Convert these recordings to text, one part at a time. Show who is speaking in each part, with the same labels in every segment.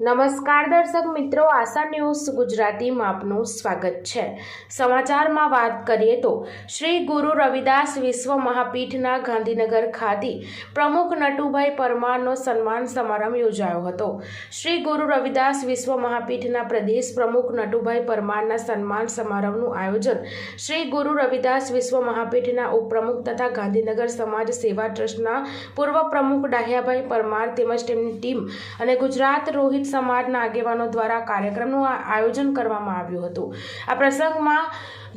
Speaker 1: નમસ્કાર દર્શક મિત્રો, આશા ન્યૂઝ ગુજરાતીમાં આપનું સ્વાગત છે. સમાચારમાં વાત કરીએ તો, શ્રી ગુરુ રવિદાસ વિશ્વ મહાપીઠના ગાંધીનગર ખાતે પ્રમુખ નટુભાઈ પરમારનો સન્માન સમારંભ યોજાયો હતો. શ્રી ગુરુ રવિદાસ વિશ્વ મહાપીઠના પ્રદેશ પ્રમુખ નટુભાઈ પરમારના સન્માન સમારંભનું આયોજન શ્રી ગુરુ રવિદાસ વિશ્વ મહાપીઠના ઉપપ્રમુખ તથા ગાંધીનગર સમાજ સેવા ટ્રસ્ટના પૂર્વ પ્રમુખ ડાહ્યાભાઈ પરમાર તેમજ તેમની ટીમ અને ગુજરાત રોહિત સમાજના આગેવાનો દ્વારા કાર્યક્રમનું આયોજન કરવામાં આવ્યું હતું. આ પ્રસંગમાં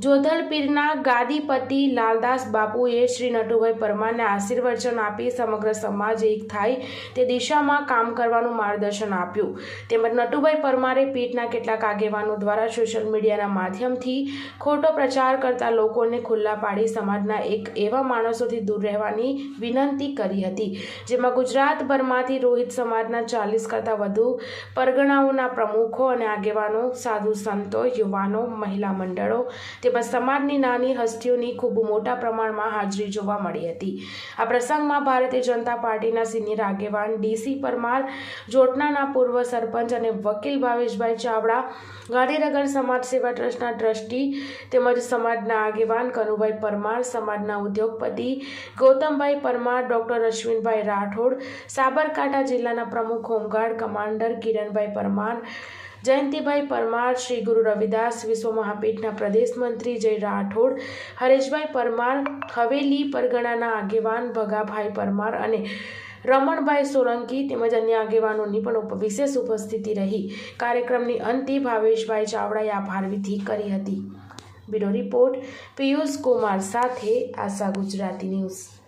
Speaker 1: જોધલપીરના ગાદીપતિ લાલદાસ બાપુએ શ્રી નટુભાઈ પરમારને આશીર્વચન આપી સમગ્ર સમાજ એક થાય તે દિશામાં કામ કરવાનું માર્ગદર્શન આપ્યું. તેમજ નટુભાઈ પરમારે પીઠના કેટલાક આગેવાનો દ્વારા સોશિયલ મીડિયાના માધ્યમથી ખોટો પ્રચાર કરતા લોકોને ખુલ્લા પાડી સમાજના એક એવા માણસોથી દૂર રહેવાની વિનંતી કરી હતી, જેમાં ગુજરાતભરમાંથી રોહિત સમાજના ચાલીસ કરતાં વધુ પરગણાઓના પ્રમુખો અને આગેવાનો, સાધુ સંતો, યુવાનો, મહિલા મંડળો તેમજ સમાજની નાની હસ્તીઓની ખૂબ મોટા પ્રમાણમાં હાજરી જોવા મળી હતી. આ પ્રસંગમાં ભારતીય જનતા પાર્ટીના સિનિયર આગેવાન ડીસી પરમાર, જોટનાના પૂર્વ સરપંચ અને વકીલ ભાવેશભાઈ ચાવડા, ગાંધીનગર સમાજ સેવા ટ્રસ્ટના ટ્રસ્ટી તેમજ સમાજના આગેવાન કનુભાઈ પરમાર, સમાજના ઉદ્યોગપતિ ગૌતમભાઈ પરમાર, ડોક્ટર અશ્વિનભાઈ રાઠોડ, સાબરકાંઠા જિલ્લાના પ્રમુખ home guard commander Kiranbhai Parmar, Jayantibhai Parmar, Shri Guru Ravidas, વિશ્વ મહાપીઠના પ્રદેશ મંત્રી જય રાઠોડ, હરેશભાઈ પરમાર, હવેલી પરગણાના આગેવાન ભગાભાઈ પરમાર અને રમણભાઈ સોલંકી તેમજ અન્ય આગેવાનોની પણ વિશેષ ઉપસ્થિતિ રહી. કાર્યક્રમની અંતે ભાવેશભાઈ ચાવડાએ આભાર વિધિ કરી હતી. બ્યુરો રિપોર્ટ પિયુષ કુમાર સાથે આશા ગુજરાતી ન્યૂઝ.